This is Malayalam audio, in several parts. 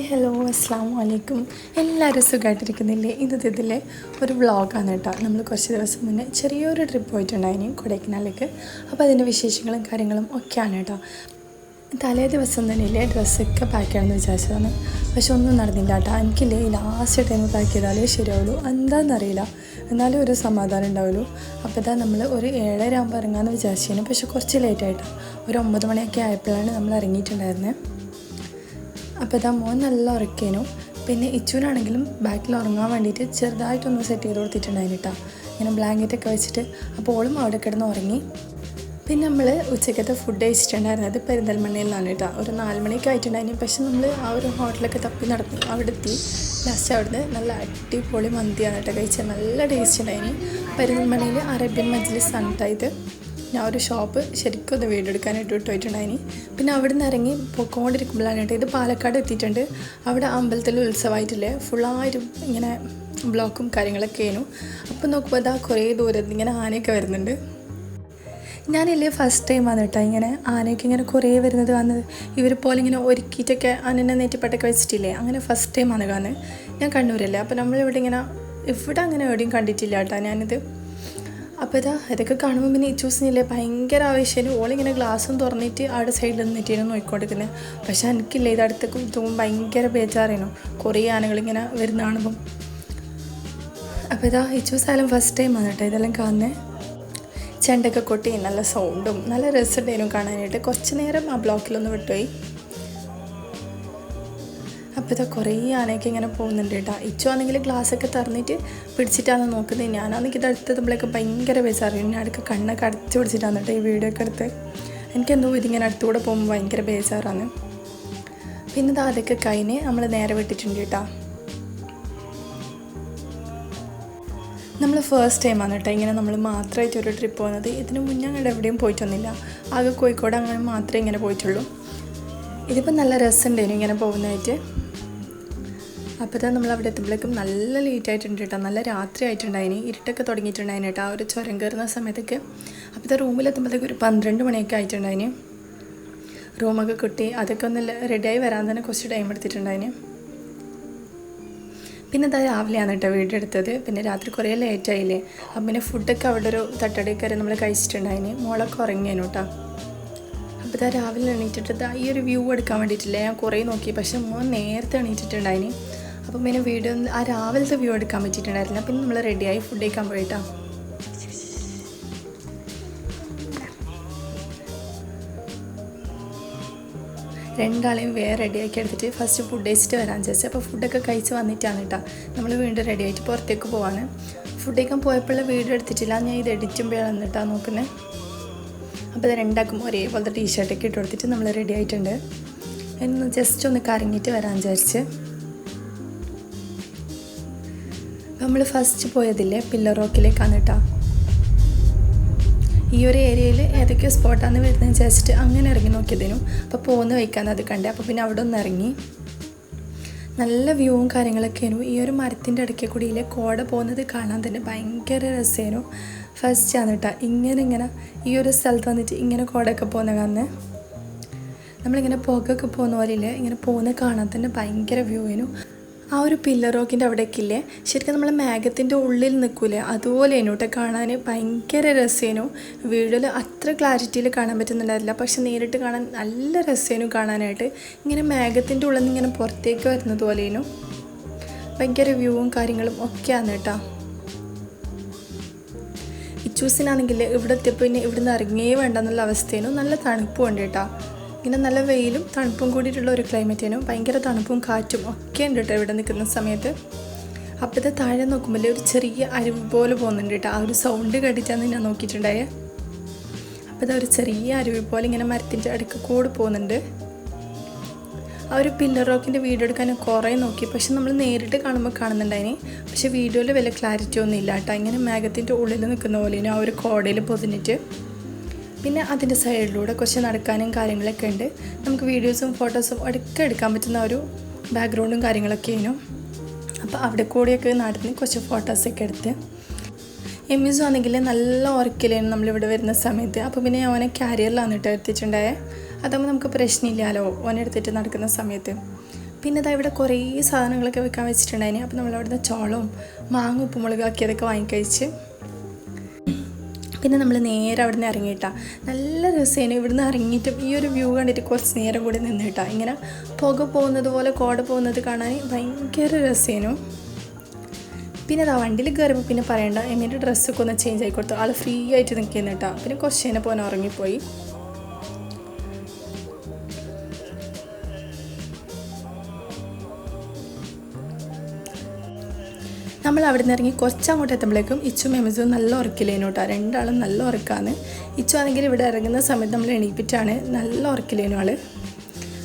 ഹായ് ഹലോ അസ്സാം വലൈക്കും എല്ലാവരും സുഖമായിട്ടിരിക്കുന്നില്ലേ ഇന്നത്തെ ഇതിലെ ഒരു വ്ളോഗാണ് കേട്ടോ. നമ്മൾ കുറച്ച് ദിവസം മുന്നേ ചെറിയൊരു ട്രിപ്പ് പോയിട്ടുണ്ടായിനി കൊടൈക്കനാലിലേക്ക്. അപ്പോൾ അതിന്റെ വിശേഷങ്ങളും കാര്യങ്ങളും ഒക്കെയാണ് കേട്ടോ. തലേ ദിവസം തന്നെ ഇല്ലേ ഡ്രസ്സൊക്കെ പാക്ക് ചെയ്യണമെന്ന് വിചാരിച്ചതാണ്. പക്ഷെ ഒന്നും നടന്നില്ല കേട്ടോ. എനിക്കില്ലേ ലാസ്റ്റ് ടൈം പാക്ക് ചെയ്താലേ ശരിയാവുള്ളൂ. എന്താണെന്നറിയില്ല എന്നാലും ഒരു സമാധാനം ഉണ്ടാവുള്ളൂ. അപ്പോൾ ഇതാ നമ്മൾ ഒരു ഏഴര ആകുമ്പോൾ ഇറങ്ങാമെന്ന് വിചാരിച്ചിരുന്നു പക്ഷെ കുറച്ച് ലേറ്റായിട്ടോ ഒരു ഒമ്പത് മണിയൊക്കെ ആയപ്പോഴാണ് നമ്മൾ ഇറങ്ങിയിട്ടുണ്ടായിരുന്നത് അപ്പോൾ ഇതാ മോൻ നല്ല ഉറക്കേനു. പിന്നെ ഇച്ചുവിനാണെങ്കിലും ബാക്കിൽ ഉറങ്ങാൻ വേണ്ടിയിട്ട് ചെറുതായിട്ടൊന്ന് സെറ്റ് ചെയ്ത് കൊടുത്തിട്ടുണ്ടായിരുന്നു കേട്ടോ ഇങ്ങനെ ബ്ലാങ്കറ്റൊക്കെ വെച്ചിട്ട്. അപ്പോൾ ഓളും അവിടെ കിടന്ന് ഉറങ്ങി. പിന്നെ നമ്മൾ ഉച്ചക്കത്തെ ഫുഡ് കഴിച്ചിട്ടുണ്ടായിരുന്നത് പെരിന്തൽമണ്ണയിൽ നിന്നാണ് കേട്ടോ ഒരു നാല് മണിയൊക്കെ ആയിട്ടുണ്ടായിരുന്നു പക്ഷെ നമ്മൾ ആ ഒരു ഹോട്ടലൊക്കെ തപ്പി നടന്നു അവിടെ എത്തി ലാസ്റ്റ് അവിടുന്ന് നല്ല അടിപൊളി മന്തിയാണ് കേട്ടോ കഴിച്ചത്. നല്ല ടേസ്റ്റ് ഉണ്ടായിരുന്നു പെരിന്തൽമണ്ണയിൽ അറേബ്യൻ മജ്ലിസ് ആണ് കേട്ടോ ഇത്. ഞാൻ ഒരു ഷോപ്പ് ശരിക്കും ഒന്ന് വീഡിയോ എടുക്കാനായിട്ട് വിട്ടുപോയിട്ടുണ്ടായിനി പിന്നെ അവിടെ നിന്ന് ഇറങ്ങി പൊക്കോണ്ടിരിക്കുമ്പോഴാണ് കേട്ടോ ഇത് പാലക്കാട് എത്തിയിട്ടുണ്ട്. അവിടെ അമ്പലത്തിൽ ഉത്സവമായിട്ടില്ലേ? ഫുള്ളായിട്ടും ഇങ്ങനെ ബ്ലോക്കും കാര്യങ്ങളൊക്കെ ആയിരുന്നു. അപ്പോൾ നോക്കുമ്പോൾ അതാ കുറേ ദൂരത്ത് ഇങ്ങനെ ആനയൊക്കെ വരുന്നുണ്ട്. ഞാനില്ലേ ഫസ്റ്റ് ടൈം ആണ് കേട്ടോ ഇങ്ങനെ ആനയൊക്കെ ഇങ്ങനെ കുറേ വരുന്നത് വന്നത് ഇവർ പോലെ ഇങ്ങനെ ഒരുക്കിയിട്ടൊക്കെ ആനനെ നെറ്റിപ്പട്ടൊക്കെ വെച്ചിട്ടില്ലേ? അങ്ങനെ ഫസ്റ്റ് ടൈം ആണ് കാണുന്നത്. ഞാൻ കണ്ണൂരല്ലേ? അപ്പോൾ നമ്മളിവിടെ ഇങ്ങനെ ഇവിടെ അങ്ങനെ എവിടെയും കണ്ടിട്ടില്ല കേട്ടോ ഞാനിത്. അപ്പോൾ ഇതാ ഇതൊക്കെ കാണുമ്പോൾ പിന്നെ ഈ ചൂസിനില്ലേ ഭയങ്കര ആവശ്യം ഓളിങ്ങനെ ഗ്ലാസ്സും തുറന്നിട്ട് അവിടെ സൈഡിൽ നിന്നിട്ടാണ് നോക്കിക്കൊണ്ടിരിക്കുന്നത് പക്ഷെ എനിക്കില്ല ഇത് അടുത്തേക്ക് തോന്നുമ്പോൾ ഭയങ്കര ബേജാറായിരുന്നു. കുറേ ആനകളിങ്ങനെ വരുന്ന കാണുമ്പം. അപ്പോൾ ഇതാ ഇച്ചൂസ് ആയാലും ഫസ്റ്റ് ടൈം ആണ് ഇതെല്ലാം കാണുന്നത് ചെണ്ടൊക്കെ കൊട്ടി നല്ല സൗണ്ടും നല്ല രസമുണ്ടായിരുന്നു കാണാനായിട്ട്. കുറച്ച് നേരം ആ ബ്ലോക്കിലൊന്ന് വിട്ടുപോയി. അപ്പോൾ ഇതാ കുറേ ആനയൊക്കെ ഇങ്ങനെ പോകുന്നുണ്ട് കേട്ടോ. ഇച്ചു ആണെങ്കിൽ ഗ്ലാസ്സൊക്കെ തറന്നിട്ട് പിടിച്ചിട്ടാണ് നോക്കുന്നത്. ഞാനാണെങ്കിൽ ഇത് അടുത്തതുമ്പോഴേക്ക് ഭയങ്കര ബേസാറിയും ഞാൻ അടുക്ക കണ്ണൊക്കെ അടച്ചു പിടിച്ചിട്ടാണ് കേട്ടോ ഈ വീഡിയോ ഒക്കെ എടുത്ത്. എനിക്കെന്തോ ഇതിങ്ങനെ അടുത്തുകൂടെ പോകുമ്പോൾ ഭയങ്കര ബേസാറാണ് പിന്നെ ഇതാ അതൊക്കെ കഴിഞ്ഞ് നമ്മൾ നേരെ വിട്ടിട്ടുണ്ട് കേട്ടോ. നമ്മൾ ഫസ്റ്റ് ടൈമാണ് കേട്ടോ ഇങ്ങനെ നമ്മൾ മാത്രമായിട്ട് ഒരു ട്രിപ്പ് പോകുന്നത്. ഇതിന് മുന്നേ അങ്ങോട്ട് എവിടെയും പോയിട്ടൊന്നുമില്ല. ആകെ കോഴിക്കോട് അങ്ങനെ മാത്രമേ ഇങ്ങനെ പോയിട്ടുള്ളൂ. ഇതിപ്പോൾ നല്ല രസമുണ്ടായിരുന്നു ഇങ്ങനെ പോകുന്നതായിട്ട്. അപ്പോൾ തന്നെ നമ്മൾ അവിടെ എത്തുമ്പോഴേക്കും നല്ല ലേറ്റ് ആയിട്ടുണ്ട് കേട്ടോ നല്ല രാത്രി ആയിട്ടുണ്ടായിന് ഇരുട്ടൊക്കെ തുടങ്ങിയിട്ടുണ്ടായിന് കേട്ടോ ആ ഒരു ചുരം കയറുന്ന സമയത്തൊക്കെ അപ്പോൾ റൂമിലെത്തുമ്പോഴത്തേക്ക് ഒരു പന്ത്രണ്ട് മണിയൊക്കെ ആയിട്ടുണ്ടായിന്. റൂമൊക്കെ കിട്ടി അതൊക്കെ ഒന്ന് റെഡിയായി വരാൻ തന്നെ കുറച്ച് ടൈം എടുത്തിട്ടുണ്ടായിന്. പിന്നെ ഇതാ രാവിലെയാണ് കേട്ടോ വീട് എടുത്തത്. പിന്നെ രാത്രി കുറേ ലേറ്റ് ആയില്ലേ. അപ്പം പിന്നെ ഫുഡൊക്കെ അവിടെ ഒരു തട്ടടി കയറി നമ്മൾ കഴിച്ചിട്ടുണ്ടായിന്. മോളൊക്കെ ഉറങ്ങിയേനു കേട്ടോ അപ്പോൾ ഇതാ രാവിലെ എണീറ്റിട്ട് ഈ ഒരു വ്യൂ എടുക്കാൻ വേണ്ടിയിട്ടില്ല? ഞാൻ കുറേ നോക്കി. പക്ഷേ മോൻ നേരത്തെ എണീറ്റിട്ടുണ്ടായിന്. അപ്പം പിന്നെ വീഡിയോ ആ രാവിലത്തെ വ്യൂ എടുക്കാൻ പറ്റിയിട്ടുണ്ടായിരുന്നില്ല. പിന്നെ നമ്മൾ റെഡിയായി ഫുഡ് കഴിക്കാൻ പോയിട്ടാ. രണ്ടാളെയും വേറെ റെഡിയാക്കി എടുത്തിട്ട് ഫസ്റ്റ് ഫുഡ് കഴിച്ചിട്ട് വരാൻ വിചാരിച്ചു. അപ്പോൾ ഫുഡൊക്കെ കഴിച്ച് വന്നിട്ടാണ് കേട്ടോ നമ്മൾ വീണ്ടും റെഡി ആയിട്ട് പുറത്തേക്ക് പോവാണ്. ഫുഡ് കഴിക്കാൻ പോയപ്പോഴും വീഡിയോ എടുത്തിട്ടില്ല. ഞാൻ ഇത് എഡിറ്റുമ്പോഴാണ് കേട്ടോ നോക്കുന്നത് അപ്പോൾ ഇത് രണ്ടാക്കും ഒരേപോലത്തെ ടീഷർട്ടൊക്കെ ഇട്ട് കൊടുത്തിട്ട് നമ്മൾ റെഡി ആയിട്ടുണ്ട്. എന്ന് ജസ്റ്റ് ഒന്ന് കറങ്ങിയിട്ട് വരാൻ വിചാരിച്ച്. നമ്മൾ ഫസ്റ്റ് പോയതില്ലേ പില്ലർ റോക്കിലേക്കാണ് കേട്ടോ ഈ ഒരു ഏരിയയിൽ ഏതൊക്കെയോ സ്പോട്ടാണ് വരുന്നത് വിചാരിച്ചിട്ട് അങ്ങനെ ഇറങ്ങി നോക്കിയതിനു. അപ്പോൾ പോകുന്ന വയ്ക്കാന്ന് അത് കണ്ടേ. അപ്പോൾ പിന്നെ അവിടെ ഒന്ന് ഇറങ്ങി. നല്ല വ്യൂവും കാര്യങ്ങളൊക്കെയായിരുന്നു. ഈ ഒരു മരത്തിന്റെ ഇടയ്ക്ക് കൂടിയിലെ കോട പോകുന്നത് കാണാൻ തന്നെ ഭയങ്കര രസമായിരുന്നു ഫസ്റ്റ് ആണ് കേട്ടോ ഇങ്ങനെ ഇങ്ങനെ ഈ ഒരു സ്ഥലത്ത് വന്നിട്ട് ഇങ്ങനെ കോടയൊക്കെ പോകുന്ന കാണുന്നത് നമ്മളിങ്ങനെ പുകയൊക്കെ പോകുന്ന പോലെയില്ലേ? ഇങ്ങനെ പോകുന്ന കാണാൻ തന്നെ ഭയങ്കര വ്യൂ ആയിരുന്നു ആ ഒരു പില്ലർ റോക്കിന്റെ അവിടേക്ക് ഇല്ലേ ശരിക്കും നമ്മൾ മേഘത്തിന്റെ ഉള്ളിൽ നിൽക്കൂലേ? അതുപോലെ കേട്ടോ. കാണാൻ ഭയങ്കര രസേനു. വീഡിയോയിൽ അത്ര ക്ലാരിറ്റിയിൽ കാണാൻ പറ്റുന്നുണ്ടായിരുന്നില്ല. പക്ഷെ നേരിട്ട് കാണാൻ നല്ല രസേനു കാണാനായിട്ട്. ഇങ്ങനെ മേഘത്തിന്റെ ഉള്ളിൽ നിന്ന് ഇങ്ങനെ പുറത്തേക്ക് വരുന്നത് പോലേനു ഭയങ്കര വ്യൂവും കാര്യങ്ങളും ഒക്കെയാണ് കേട്ടോ. ഇച്ചൂസിനാണെങ്കിൽ ഇവിടെ എത്തിയപ്പോൾ പിന്നെ ഇവിടുന്ന് ഇറങ്ങിയേ വേണ്ടെന്നുള്ള അവസ്ഥയേനു നല്ല തണുപ്പും ഉണ്ട് കേട്ടോ. ഇങ്ങനെ നല്ല വെയിലും തണുപ്പും കൂടിയിട്ടുള്ള ഒരു ക്ലൈമറ്റേനു ഭയങ്കര തണുപ്പും കാറ്റും ഒക്കെ ഉണ്ട് കേട്ടോ ഇവിടെ നിൽക്കുന്ന സമയത്ത്. അപ്പോഴത്തെ താഴെ നോക്കുമ്പോൾ ഒരു ചെറിയ അരുവ് പോലെ പോകുന്നുണ്ട് കേട്ടോ ആ ഒരു സൗണ്ട് കേട്ടിട്ടാണ് ഞാൻ നോക്കിയിട്ടുണ്ടായേ. അപ്പോൾ ഒരു ചെറിയ അരുവി പോലെ ഇങ്ങനെ മരത്തിന്റെ അടുക്ക് കൂടി പോകുന്നുണ്ട്. ആ ഒരു പില്ലർ റോക്കിന്റെ വീഡിയോ എടുക്കാൻ കുറേ നോക്കി. പക്ഷെ നമ്മൾ നേരിട്ട് കാണുമ്പോൾ കാണുന്നുണ്ടായിനി. പക്ഷെ വീഡിയോയിൽ വലിയ ക്ലാരിറ്റി ഒന്നും ഇല്ല കേട്ടോ ഇങ്ങനെ മേഘത്തിന്റെ ഉള്ളിൽ നിൽക്കുന്ന പോലെ ആ ഒരു കോടയിൽ പൊതിഞ്ഞിട്ട് പിന്നെ അതിന്റെ സൈഡിലൂടെ കുറച്ച് നടക്കാനും കാര്യങ്ങളൊക്കെ ഉണ്ട്. നമുക്ക് വീഡിയോസും ഫോട്ടോസും ഒക്കെ എടുക്കാൻ പറ്റുന്ന ഒരു ബാക്ക്ഗ്രൗണ്ടും കാര്യങ്ങളൊക്കെ ആയിരുന്നു. അപ്പോൾ അവിടെ കൂടിയൊക്കെ നടന്ന് കുറച്ച് ഫോട്ടോസൊക്കെ എടുത്ത്. എമ്മിസു ആണെങ്കിൽ നല്ല ഉറക്കിലായിരുന്നു നമ്മളിവിടെ വരുന്ന സമയത്ത്. അപ്പോൾ പിന്നെ അവനെ ക്യാരിയറിലാണ് കേട്ടോ എത്തിയിട്ടുണ്ടായേ അതാകുമ്പോൾ നമുക്ക് പ്രശ്നമില്ലല്ലോ ഓനെടുത്തിട്ട് നടക്കുന്ന സമയത്ത്. പിന്നെ ഇതാ ഇവിടെ കുറേ സാധനങ്ങളൊക്കെ വെക്കാൻ വെച്ചിട്ടുണ്ടായിന്. അപ്പോൾ നമ്മളവിടുന്ന് ചോളവും മാങ്ങ ഉപ്പുമുളക് അതൊക്കെ വാങ്ങിക്കഴിച്ച് പിന്നെ നമ്മൾ നേരെ അവിടെ നിന്ന് ഇറങ്ങിയിട്ടാ. നല്ല രസമാണ് ഇവിടുന്ന് ഇറങ്ങിയിട്ടും ഈ ഒരു വ്യൂ കണ്ടിട്ട് കുറച്ച് നേരം കൂടി നിന്നിട്ടാ. ഇങ്ങനെ പുക പോകുന്നത് പോലെ കോട പോകുന്നത് കാണാൻ ഭയങ്കര രസമാണ് പിന്നെ അതാ വണ്ടിയിൽ കയറിയപ്പോൾ പിന്നെ പറയണ്ട എമ്മീന്റെ ഡ്രസ്സൊക്കെ ഒന്ന് ചേഞ്ച് ആയി കൊടുത്തു. ആൾ ഫ്രീ ആയിട്ട് നിൽക്കുന്ന കേട്ടോ. പിന്നെ കുറച്ച് നേരം പോകാൻ ഉറങ്ങിപ്പോയി. നമ്മൾ അവിടെ നിന്ന് ഇറങ്ങി കുറച്ചങ്ങോട്ട് എത്തുമ്പോഴേക്കും ഇച്ചു മെമസും നല്ല ഉറക്കില്ലേനു കേട്ടോ രണ്ടാളും നല്ല ഉറക്കാണ്. ഇച്ചു ആണെങ്കിൽ ഇവിടെ ഇറങ്ങുന്ന സമയത്ത് നമ്മൾ എണീപ്പിച്ചാണ് നല്ല ഉറക്കില്ലേനു ആൾ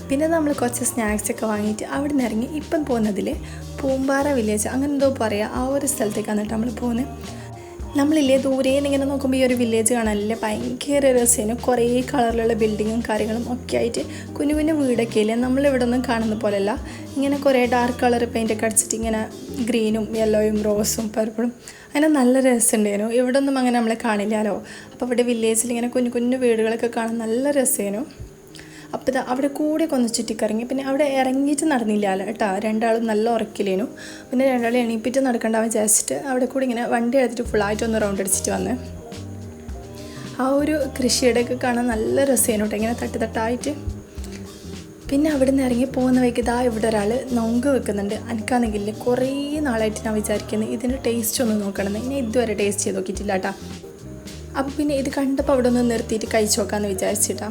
പിന്നെ നമ്മൾ കുറച്ച് സ്നാക്സ് ഒക്കെ വാങ്ങിയിട്ട് അവിടെ നിന്ന് ഇറങ്ങി ഇപ്പം പോകുന്നതിൽ പൂമ്പാറ വില്ലേജ് അങ്ങനെ എന്തോ പറയുക ആ ഒരു സ്ഥലത്തേക്കാണ് കേട്ടോ നമ്മൾ പോകുന്നത് നമ്മളില്ലേ ദൂരെ ഇങ്ങനെ നോക്കുമ്പോൾ ഈ ഒരു വില്ലേജ് കാണാനില്ലേ? ഭയങ്കര രസമാണ് കുറേ കളറിലുള്ള ബിൽഡിങ്ങും കാര്യങ്ങളും ഒക്കെ ആയിട്ട് കുഞ്ഞു കുഞ്ഞു വീടൊക്കെ ഇല്ലേ? നമ്മളിവിടെ ഒന്നും കാണുന്ന പോലെയല്ല. ഇങ്ങനെ കുറേ ഡാർക്ക് കളർ പെയിന്റൊക്കെ അടിച്ചിട്ട് ഇങ്ങനെ ഗ്രീനും യെല്ലോയും റോസും പർപ്പിളും അങ്ങനെ നല്ല രസമുണ്ടായിരുന്നു. ഇവിടെ ഒന്നും അങ്ങനെ നമ്മളെ കാണില്ലല്ലോ അപ്പോൾ ഇവിടെ വില്ലേജിൽ ഇങ്ങനെ കുഞ്ഞു കുഞ്ഞു വീടുകളൊക്കെ കാണാൻ നല്ല രസമായിരുന്നു അപ്പോൾ ഇത് അവിടെ കൂടെ ഒന്ന് ചുറ്റിക്കറങ്ങി. പിന്നെ അവിടെ ഇറങ്ങിയിട്ട് നടന്നില്ല കേട്ടോ. രണ്ടാളും നല്ല ഉറക്കില്ലേനു. പിന്നെ രണ്ടാളും എണീപ്പിച്ച് നടക്കണ്ടാവും വിചാരിച്ചിട്ട് അവിടെ കൂടി ഇങ്ങനെ വണ്ടി എടുത്തിട്ട് ഫുള്ളായിട്ട് ഒന്ന് റൗണ്ട് അടിച്ചിട്ട് വന്ന്. ആ ഒരു കൃഷിയുടെ ഒക്കെ കാണാൻ നല്ല രസമായിരുന്നു കേട്ടോ. ഇങ്ങനെ തട്ട് തട്ടായിട്ട്. പിന്നെ അവിടെ നിന്ന് ഇറങ്ങി പോകുന്ന വഴിക്ക് ഇതാ ഇവിടെ ഒരാൾ നൊങ്ക് വെക്കുന്നുണ്ട്. എനിക്കാണെങ്കിൽ കുറേ നാളായിട്ട് ഞാൻ വിചാരിക്കുന്നത് ഇതിന്റെ ടേസ്റ്റ് ഒന്ന് നോക്കണമെന്ന് ഇനി ഇതുവരെ ടേസ്റ്റ് ചെയ്ത് നോക്കിയിട്ടില്ല കേട്ടോ. അപ്പോൾ പിന്നെ ഇത് കണ്ടപ്പോൾ അവിടെ ഒന്ന് നിർത്തിയിട്ട് കഴിച്ചു നോക്കാമെന്ന് വിചാരിച്ചിട്ടാ.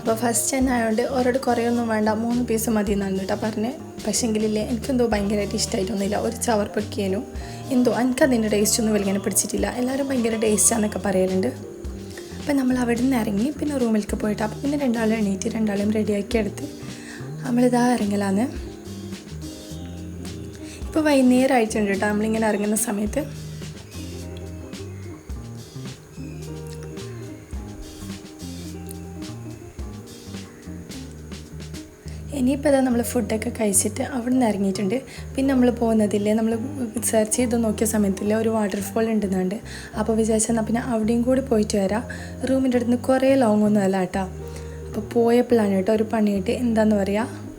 അപ്പോൾ ഫസ്റ്റ് തന്നെ ആയതുകൊണ്ട് ഓരോട് കുറേയൊന്നും വേണ്ട. മൂന്ന് പീസ് മതി എന്നാണ് കേട്ടോ പറഞ്ഞ്. പക്ഷെങ്കിലില്ലേ എനിക്കെന്തോ ഭയങ്കരമായിട്ട് ഇഷ്ടമായിട്ടൊന്നുമില്ല ഒരു ചവർ പൊക്കിയനും. എന്തോ എനിക്കതിന്റെ ടേസ്റ്റ് ഒന്നും വലിങ്ങനെ പിടിച്ചിട്ടില്ല. എല്ലാവരും ഭയങ്കര ടേസ്റ്റാന്നൊക്കെ പറയലുണ്ട്. അപ്പം നമ്മൾ അവിടെ നിന്ന് ഇറങ്ങി പിന്നെ റൂമിലേക്ക് പോയിട്ട് അപ്പം പിന്നെ രണ്ടാളും എണീറ്റ് രണ്ടാളെയും റെഡിയാക്കി എടുത്ത് നമ്മളിതാ ഇറങ്ങലാന്ന്. ഇപ്പോൾ വൈകുന്നേരം ആയിട്ടുണ്ട് കേട്ടോ. നമ്മളിങ്ങനെ ഇറങ്ങുന്ന സമയത്ത്. ഇനിയിപ്പോൾ അതാ നമ്മൾ ഫുഡൊക്കെ കഴിച്ചിട്ട് അവിടെ നിന്ന് ഇറങ്ങിയിട്ടുണ്ട്. പിന്നെ നമ്മൾ പോകുന്നതില്ലേ നമ്മൾ സെർച്ച് ചെയ്ത് നോക്കിയ സമയത്തില്ലേ ഒരു വാട്ടർഫോൾ ഉണ്ടെന്നുണ്ട്. അപ്പോൾ വിചാരിച്ചെന്നാൽ പിന്നെ അവിടെയും കൂടി പോയിട്ട് വരാം. റൂമിന്റെ അടുത്ത് നിന്ന് കുറേ ലോങ്ങൊന്നും അല്ല കേട്ടോ അപ്പോൾ പോയപ്പോഴാണ് കേട്ടോ ഒരു പണിയിട്ട് എന്താണെന്ന് പറയുക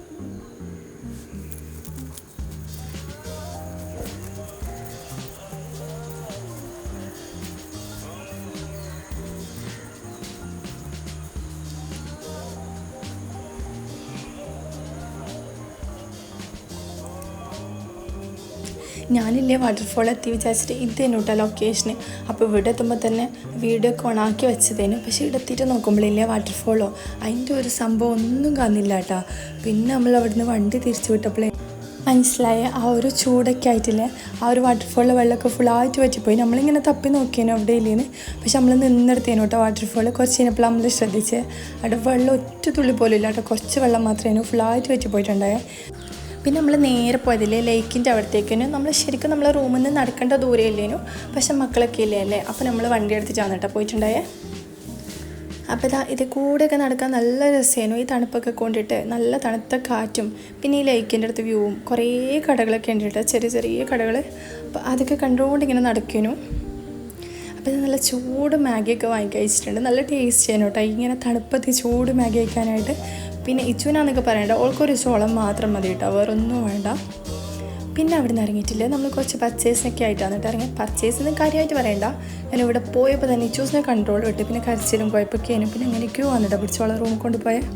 ഞാനില്ലേ വാട്ടർഫോൾ എത്തി വിചാരിച്ചിട്ട് ഇതേനു കേട്ടോ ലൊക്കേഷന് അപ്പോൾ ഇവിടെ എത്തുമ്പോൾ തന്നെ വീഡിയോ ഒക്കെ ഓണാക്കി വെച്ചതേനു. പക്ഷേ ഇവിടെ എത്തിയിട്ട് നോക്കുമ്പോഴില്ലേ വാട്ടർഫോളോ അതിന്റെ ഒരു സംഭവം ഒന്നും കാണുന്നില്ല കേട്ടോ പിന്നെ നമ്മൾ അവിടുന്ന് വണ്ടി തിരിച്ചു വിട്ടപ്പോഴേ മനസ്സിലായ ആ ഒരു ചൂടൊക്കെ ആയിട്ടില്ലേ? ആ ഒരു വാട്ടർഫോളിലെ വെള്ളമൊക്കെ ഫുള്ളായിട്ട് പറ്റിപ്പോയി നമ്മളിങ്ങനെ തപ്പി നോക്കിയേനു അവിടെ ഇല്ലേന്ന് പക്ഷെ നമ്മൾ നിന്നെടുത്തേനു കേട്ടോ വാട്ടർഫോൾ കുറച്ച് കഴിഞ്ഞപ്പോൾ നമ്മൾ ശ്രദ്ധിച്ച്. അവിടെ വെള്ളം ഒറ്റ തുള്ളി പോലും ഇല്ല കേട്ടോ കുറച്ച് വെള്ളം മാത്രമേ ഫുള്ളായിട്ട് പറ്റിപ്പോയിട്ടുണ്ടായേ പിന്നെ നമ്മൾ നേരെ പോയതില്ലേ? ലേക്കിന്റെ അവിടത്തേക്കിനും നമ്മൾ ശരിക്കും നമ്മളെ റൂമിൽ നിന്ന് നടക്കേണ്ട ദൂരം ഇല്ലേനു പക്ഷെ മക്കളൊക്കെ ഇല്ലേ അല്ലേ? അപ്പോൾ നമ്മൾ വണ്ടി എടുത്തിട്ടാണ് കേട്ടോ പോയിട്ടുണ്ടായേ? അപ്പോൾ ഇതാ ഇത് കൂടെയൊക്കെ നടക്കാൻ നല്ല രസമായിരുന്നു ഈ തണുപ്പൊക്കെ കൊണ്ടിട്ട് നല്ല തണുത്ത കാറ്റും പിന്നെ ഈ ലൈക്കിന്റെ അടുത്ത് വ്യൂവും കുറേ കടകളൊക്കെ ഉണ്ട് കേട്ടോ ചെറിയ ചെറിയ കടകൾ അപ്പോൾ അതൊക്കെ കണ്ടുകൊണ്ട് ഇങ്ങനെ നടക്കുന്നു അപ്പോൾ നല്ല ചൂട് മാഗിയൊക്കെ വാങ്ങി കഴിച്ചിട്ടുണ്ട് നല്ല ടേസ്റ്റ് ആണ് കേട്ടോ ഇങ്ങനെ തണുപ്പത്ത് ചൂട് മാഗി കഴിക്കാനായിട്ട്. പിന്നെ ഇച്ചുവിനാന്നൊക്കെ പറയണ്ട ഓൾക്കൊരു ചോളം മാത്രം മതി കേട്ടോ വേറൊന്നും വേണ്ട. പിന്നെ അവിടെ നിന്ന് ഇറങ്ങിയിട്ടില്ല. നമ്മൾ കുറച്ച് പർച്ചേസിനൊക്കെ ആയിട്ടാണ് കേട്ടോ ഇറങ്ങി പർച്ചേസ് ഒന്നും കാര്യമായിട്ട് പറയണ്ട. ഞാൻ ഇവിടെ പോയപ്പോൾ തന്നെ ഇച്ചൂസിനെ കൺട്രോൾ വിട്ട്. പിന്നെ കരച്ചിലും കുഴപ്പമൊക്കെയാണ് പിന്നെ അങ്ങനെയൊക്കെയോ വന്നിട്ട് പിടിച്ചോളം റൂമിൽ കൊണ്ടുപോയത്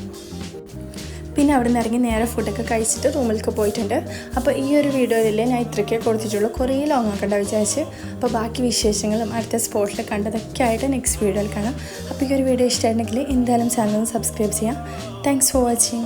പിന്നെ അവിടെ നിന്ന് ഇറങ്ങി നേരെ ഫുഡൊക്കെ കഴിച്ചിട്ട് റൂമിലേക്ക് പോയിട്ടുണ്ട്. അപ്പോൾ ഈ ഒരു വീഡിയോയിൽ ഞാൻ ഇത്രയ്ക്കേ കൊടുത്തിട്ടുള്ളൂ. കുറേ ലോങ് ആക്കണ്ട വിചാരിച്ച്. അപ്പോൾ ബാക്കി വിശേഷങ്ങളും അടുത്ത സ്പോട്ടിൽ കണ്ടതൊക്കെ ആയിട്ട് നെക്സ്റ്റ് വീഡിയോയിൽ കാണാം. അപ്പോൾ ഈ ഒരു വീഡിയോ ഇഷ്ടമായിട്ടുണ്ടെങ്കിൽ എന്തായാലും ചാനൽ സബ്സ്ക്രൈബ് ചെയ്യാം. Thanks for watching